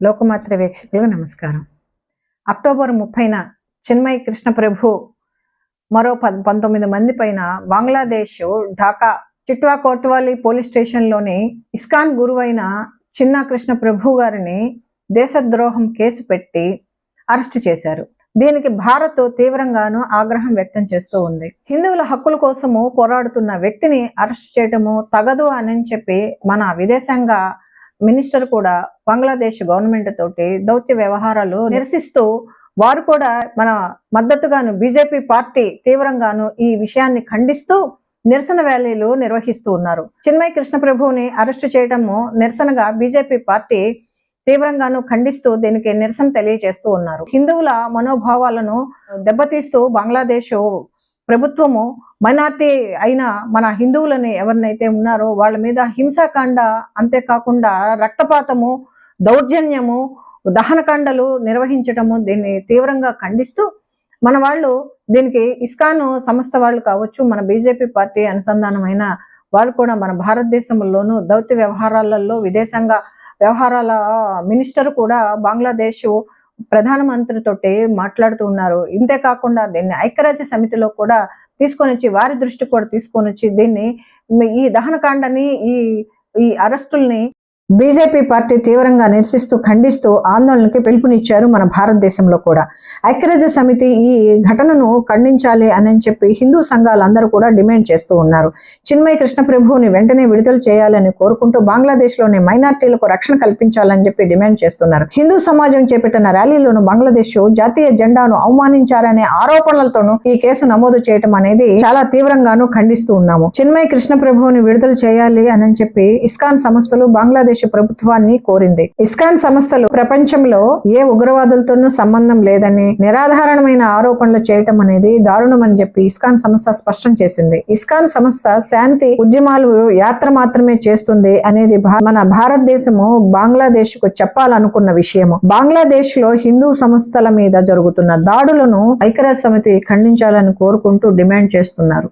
లోకమాత్ర వీక్షకులకు నమస్కారం. అక్టోబర్ ముప్పైన చిన్మయ్ కృష్ణప్రభు మరో పద్ పంతొమ్మిది మంది పైన బంగ్లాదేశ్ ఢాకా చిట్వా కోట్వాలి పోలీస్ స్టేషన్లోని ఇస్కాన్ గురువైన చిన్న కృష్ణ ప్రభు గారిని దేశద్రోహం కేసు పెట్టి అరెస్ట్ చేశారు. దీనికి భారత్ తీవ్రంగాను ఆగ్రహం వ్యక్తం చేస్తూ ఉంది. హిందువుల హక్కుల కోసము పోరాడుతున్న వ్యక్తిని అరెస్ట్ చేయటము తగదు అని చెప్పి మన విదేశాంగ మినిస్టర్ కూడా బంగ్లాదేశ్ గవర్నమెంట్ తోటి దౌత్య వ్యవహారాలు నిరసిస్తూ వారు కూడా మన మద్దతుగాను బీజేపీ పార్టీ తీవ్రంగాను ఈ విషయాన్ని ఖండిస్తూ నిరసన ర్యాలీలు నిర్వహిస్తూ ఉన్నారు. చిన్మయ కృష్ణప్రభుని అరెస్టు చేయడము నిరసనగా బీజేపీ పార్టీ తీవ్రంగాను ఖండిస్తూ దీనికి నిరసన తెలియజేస్తూ ఉన్నారు. హిందువుల మనోభావాలను దెబ్బతీస్తూ బంగ్లాదేశ్ ప్రభుత్వము మైనార్టీ అయిన మన హిందువులని ఎవరినైతే ఉన్నారో వాళ్ళ మీద హింసాకాండ అంతేకాకుండా రక్తపాతము దౌర్జన్యము దహనకాండలు నిర్వహించటము దీన్ని తీవ్రంగా ఖండిస్తూ మన వాళ్ళు దీనికి ఇస్కాను సంస్థ వాళ్ళు కావచ్చు మన బీజేపీ పార్టీ అనుసంధానమైన వాళ్ళు కూడా మన భారతదేశంలోనూ దౌత్య వ్యవహారాలలో విదేశాంగ వ్యవహారాల మినిస్టర్ కూడా బంగ్లాదేశ్ ప్రధానమంత్రితోటి మాట్లాడుతూ ఉన్నారు. ఇంతే కాకుండా దీన్ని ఐక్యరాజ్య సమితిలో కూడా తీసుకొని వచ్చి వారి దృష్టి కూడా తీసుకొని వచ్చి దీన్ని ఈ దహనకాండని ఈ ఈ అరెస్టుల్ని బీజేపీ పార్టీ తీవ్రంగా నిరసిస్తూ ఖండిస్తూ ఆందోళనకి పిలుపునిచ్చారు మన భారతదేశంలో కూడా. ఐక్యరాజ్య సమితి ఈ ఘటనను ఖండించాలి అని చెప్పి హిందూ సంఘాలందరూ కూడా డిమాండ్ చేస్తూ ఉన్నారు. చిన్మయ కృష్ణప్రభువుని వెంటనే విడుదల చేయాలని కోరుకుంటూ బంగ్లాదేశ్లోని మైనార్టీలకు రక్షణ కల్పించాలని చెప్పి డిమాండ్ చేస్తున్నారు. హిందూ సమాజం చేపట్టిన ర్యాలీలోను బంగ్లాదేశ్ జాతీయ జెండాను అవమానించారనే ఆరోపణలతోనూ ఈ కేసు నమోదు చేయటం అనేది చాలా తీవ్రంగాను ఖండిస్తూ ఉన్నాము. చిన్మయ కృష్ణప్రభువుని విడుదల చేయాలి అని చెప్పి ఇస్కాన్ సంస్థలు బంగ్లాదేశ్ ప్రభుత్వాన్ని కోరింది. ఇస్కాన్ సంస్థలు ప్రపంచంలో ఏ ఉగ్రవాదులతోనూ సంబంధం లేదని నిరాధారణమైన ఆరోపణలు చేయటం అనేది దారుణమని చెప్పి ఇస్కాన్ సంస్థ స్పష్టం చేసింది. ఇస్కాన్ సంస్థ శాంతి ఉద్యమాలు యాత్ర మాత్రమే చేస్తుంది అనేది మన భారతదేశము బంగ్లాదేశ్కు చెప్పాలనుకున్న విషయము. బంగ్లాదేశ్లో హిందూ సంస్థల మీద జరుగుతున్న దాడులను ఐక్యరాజ్య సమితి ఖండించాలని కోరుకుంటూ డిమాండ్ చేస్తున్నారు.